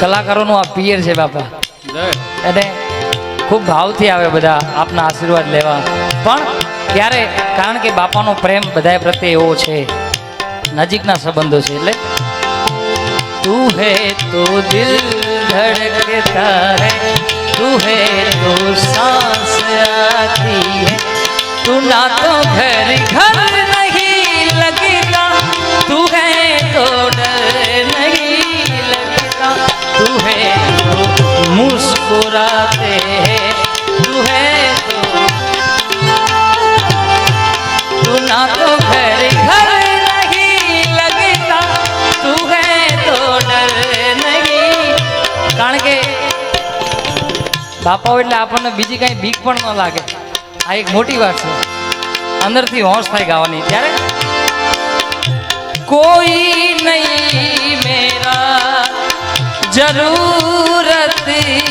કલાકારોનું આ પિયર છે બાપા. અને ખૂબ ભાવથી આવે બધા આપના આશીર્વાદ લેવા. પણ ક્યારે કારણ કે બાપાનો પ્રેમ બધા પ્રત્યે એવો છે. નજીકના સંબંધો છે એટલે તું હે તો દિલ ધડકતા હે તું હે તો સાસ આતી હે. તું ના તો ઘર ઘર मुस्कुराते हैं तू है तो तू ना तो घर घर नहीं लगता तू है तो डर नहीं કારણ કે બાપાઓ એટલે આપણને બીજી કાંઈ બીક પણ ન લાગે આ એક મોટી વાત છે અંદરથી હોશ થાય ગાવાની ત્યારે કોઈ નહીં મેરા જરૂરત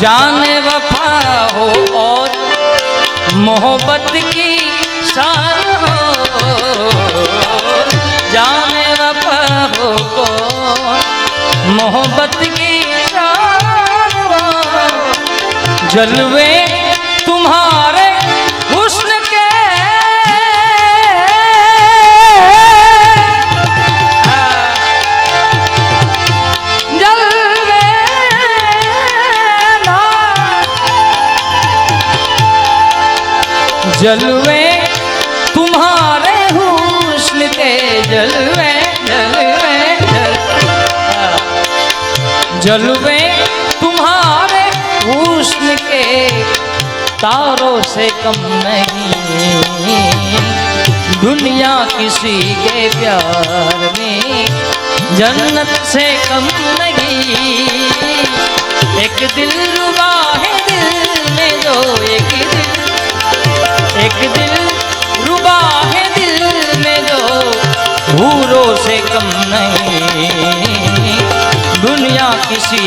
जाने वफा हो और मोहब्बत की शान हो। जाने वफा हो और मोहब्बत की शान हो। जलवे तुम्हारे जलवे तुम्हारे हुस्न के जलवे जलवे जल जलवे तुम्हारे हुस्न के तारों से कम नहीं दुनिया किसी के प्यार में जन्नत से कम नहीं एक दिल रुबा है दिल में जो एक दिल एक दिल रुबा है दिल में जो हूरों से कम नहीं दुनिया किसी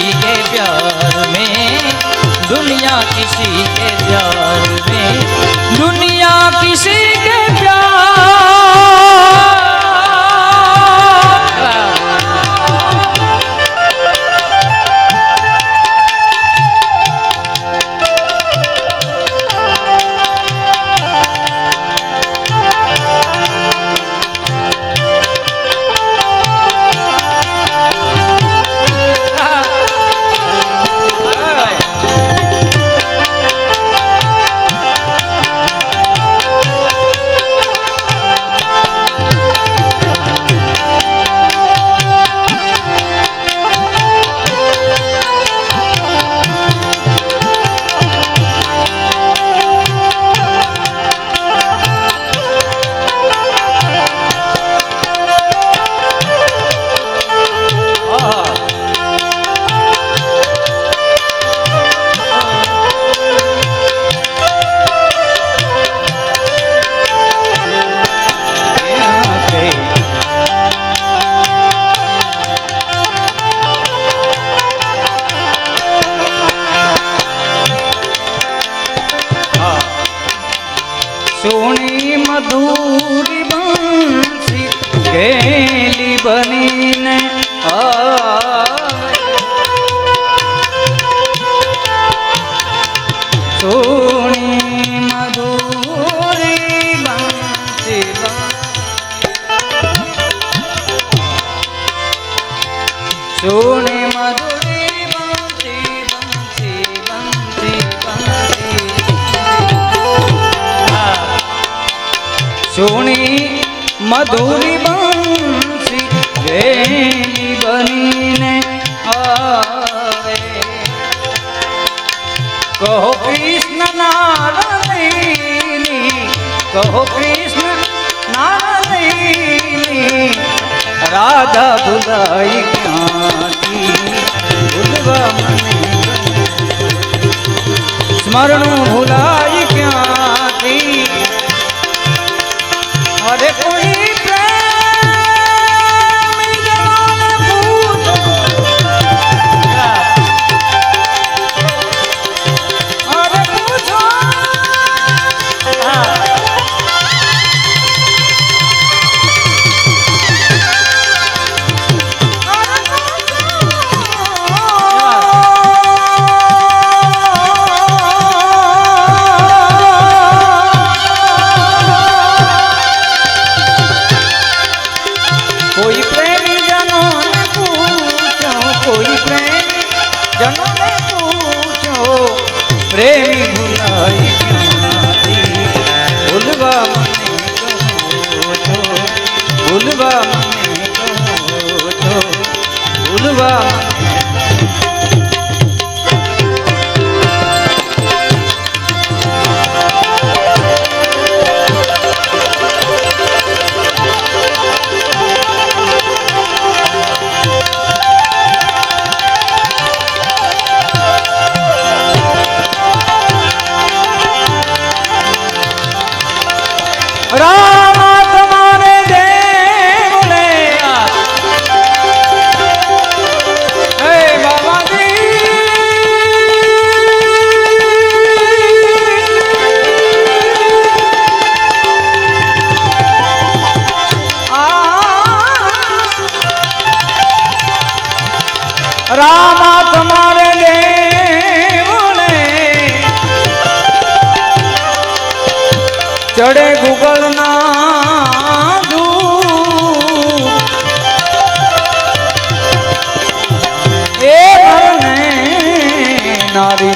સોની મધુરી બંસી સોની મધુરી બંસી બંસી બંસી બંસી સુણી મધુરી બંસી વેણી બનીને કહો કૃષ્ણ નારાયણી, કહો કૃષ્ણ નારાયણી, રાધા ભુલાઈ ક્યાંથી ભૂલવા મને. સ્મરણું ભૂલાઈ ક્યાંથી અરે રામા તમારે દેવલે ચડે ગુગલ ના એ નારી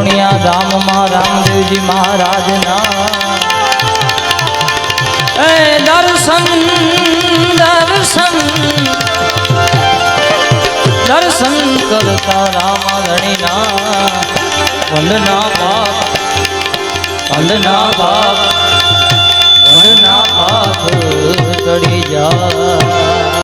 પૂર્ણિયા ધામમાં રામદેવજી મહારાજના. એ દર્શન દર્શન દર્શન કરતા રામધણીના વંદના બાપ વંદના બાપ વંદના બાપ ચડી જાય